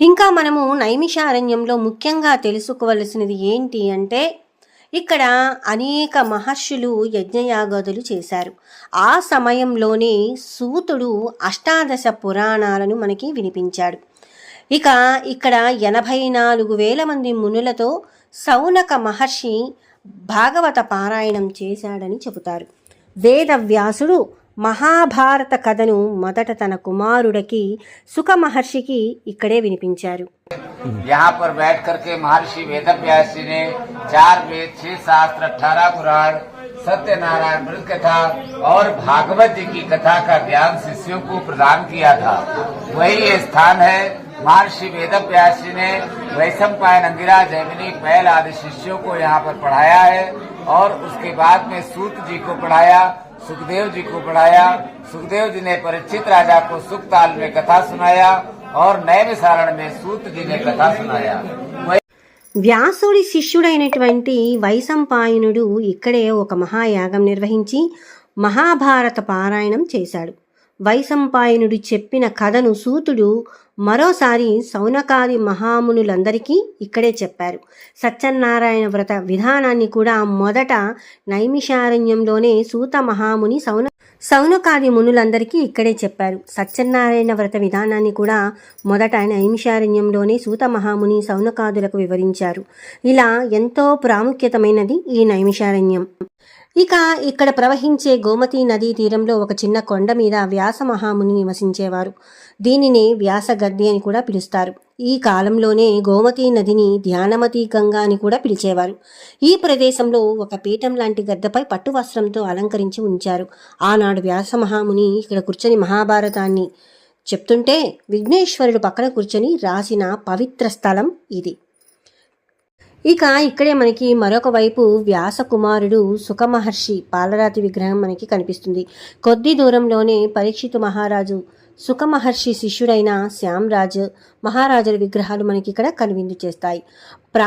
ఇంకా మనము నైమిషారణ్యంలో ముఖ్యంగా తెలుసుకోవలసినది ఏంటి అంటే ఇక్కడ అనేక మహర్షులు యజ్ఞయాగాదులు చేశారు. ఆ సమయంలోనే సూతుడు అష్టాదశ పురాణాలను మనకి వినిపించాడు. ఇక ఇక్కడ ఎనభై నాలుగు వేల మంది మునులతో సౌనక మహర్షి భాగవత పారాయణం చేశాడని చెబుతారు. వేదవ్యాసుడు మహాభారత కథను మొదట తన కుమారుడికి సుఖ మహర్షికి ఇక్కడే వినిపించారు यहाँ पर बैठ करके महर्षि वेद व्यास जी ने चार वेद छह शास्त्र अठारह पुराण सत्यनारायण मृत कथा और भागवत जी की कथा का ज्ञान शिष्यों को प्रदान किया था वही ये स्थान है महर्षि वेद व्यास जी ने वैशम पायन अंगिरा जैमिनी बैल आदि शिष्यों को यहाँ पर पढ़ाया है और उसके बाद में सूत जी को पढ़ाया सुखदेव जी को पढ़ाया सुखदेव जी ने परीक्षित राजा को सुखताल में कथा सुनाया और नए सारण में सूत जी ने कथा सुनाया वही వ్యాసుడి శిష్యుడైనటువంటి వైశంపాయనుడు ఇక్కడే ఒక మహాయాగం నిర్వహించి మహాభారత పారాయణం చేశాడు వైశంపాయనుడు చెప్పిన కథను సూతుడు మరోసారి సౌనకాది మహామునులందరికీ ఇక్కడే చెప్పారు. సత్యనారాయణ వ్రత విధానాన్ని కూడా మొదట నైమిషారణ్యంలోనే సూత మహాముని సౌన సౌనకాది మునులందరికీ ఇక్కడే చెప్పారు. సత్యనారాయణ వ్రత విధానాన్ని కూడా మొదట నైమిషారణ్యంలోనే సూత మహాముని సౌనకాదులకు వివరించారు. ఇలా ఎంతో ప్రాముఖ్యతమైనది ఈ నైమిషారణ్యం. ఇక ఇక్కడ ప్రవహించే గోమతి నదీ తీరంలో ఒక చిన్న కొండ మీద వ్యాస మహాముని నివసించేవారు. దీనిని వ్యాస గద్ది అని కూడా పిలుస్తారు. ఈ కాలంలోనే గోమతి నదిని ధ్యానమతి గంగా అని కూడా పిలిచేవారు. ఈ ప్రదేశంలో ఒక పీఠం లాంటి గద్దపై పట్టు వస్త్రంతో అలంకరించి ఉంచారు. ఆనాడు వ్యాస మహాముని ఇక్కడ కూర్చొని మహాభారతాన్ని చెప్తుంటే విఘ్నేశ్వరుడు పక్కన కూర్చొని రాసిన పవిత్ర స్థలం ఇది. ఇక ఇక్కడే మనకి మరొక వైపు వ్యాస కుమారుడు సుఖమహర్షి పాలరాతి విగ్రహం మనకి కనిపిస్తుంది. కొద్ది దూరంలోనే పరీక్షితు మహారాజు సుఖమహర్షి శిష్యుడైన శ్యామ్రాజ్ మహారాజుల విగ్రహాలు మనకి ఇక్కడ కనువిందు చేస్తాయి. ప్రా